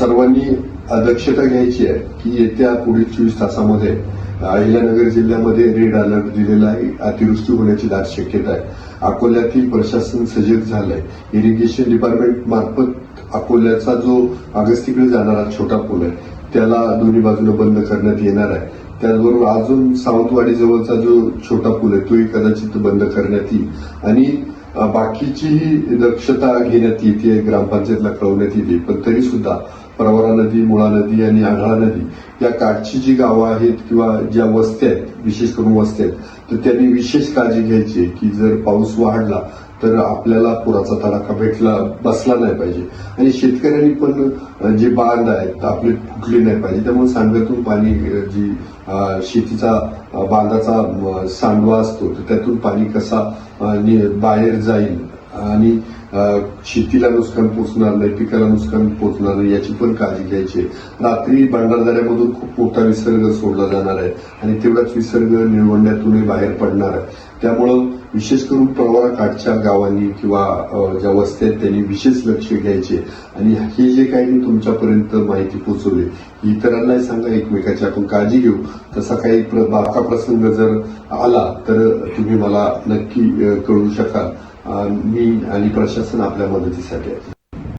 सर्वांनी दक्षता घ्यायची आहे की येत्या पुढील चोवीस तासामध्ये अहिल्यानगर जिल्ह्यामध्ये रेड अलर्ट दिलेला आहे अतिवृष्टी होण्याची दाट शक्यता आहे. अकोल्यातील प्रशासन सजग झालंय. इरिगेशन डिपार्टमेंट मार्फत अकोल्याचा जो अगस्तीकडे जाणारा छोटा पूल आहे त्याला दोन्ही बाजूला बंद करण्यात येणार आहे. त्याचबरोबर अजून सावंतवाडी जवळचा जो छोटा पूल आहे तोही कदाचित बंद करण्यात येईल. आणि बाकीचीही दक्षता घेण्यात येते ग्रामपंचायतला कळवण्यात येते. पण तरी सुद्धा प्रवरा नदी मुळा नदी आणि आढळा नदी या काठची जी गावं आहेत किंवा ज्या वस्त्या आहेत विशेष करून वस्त्या आहेत तर त्यांनी विशेष काळजी घ्यायची की जर पाऊस वाढला तर आपल्याला पुराचा तडाखा भेटला बसला नाही पाहिजे. आणि शेतकऱ्यांनी पण जे बांध आहेत आपले फुटले नाही पाहिजे. त्यामुळे सांडव्यातून पाणी जी शेतीचा बांधाचा सांडवा असतो तर त्यातून पाणी कसा नि- बाहेर जाईल? आणि शेतीला नुकसान पोचणार नाही पिकाला नुकसान पोचणार नाही याची पण काळजी घ्यायची रात्री भंडारदऱ्यामधून खूप मोठा विसर्ग सोडला जाणार आहे आणि तेवढाच विसर्ग निळवंड्यातूनही बाहेर पडणार आहे. त्यामुळं विशेष करून पळवाराकाठच्या गावांनी किंवा ज्या वस्त्या आहेत त्यांनी विशेष लक्ष घ्यायचे आणि हे जे काही मी तुमच्यापर्यंत माहिती पोचवली इतरांनाही सांगा एकमेकाची. आपण काळजी घेऊ. तसा काही प्र- प्रसंग जर आला तर तुम्ही मला नक्की कळू शकाल. मी आणि प्रशासन आपल्या मदतीसाठी आहे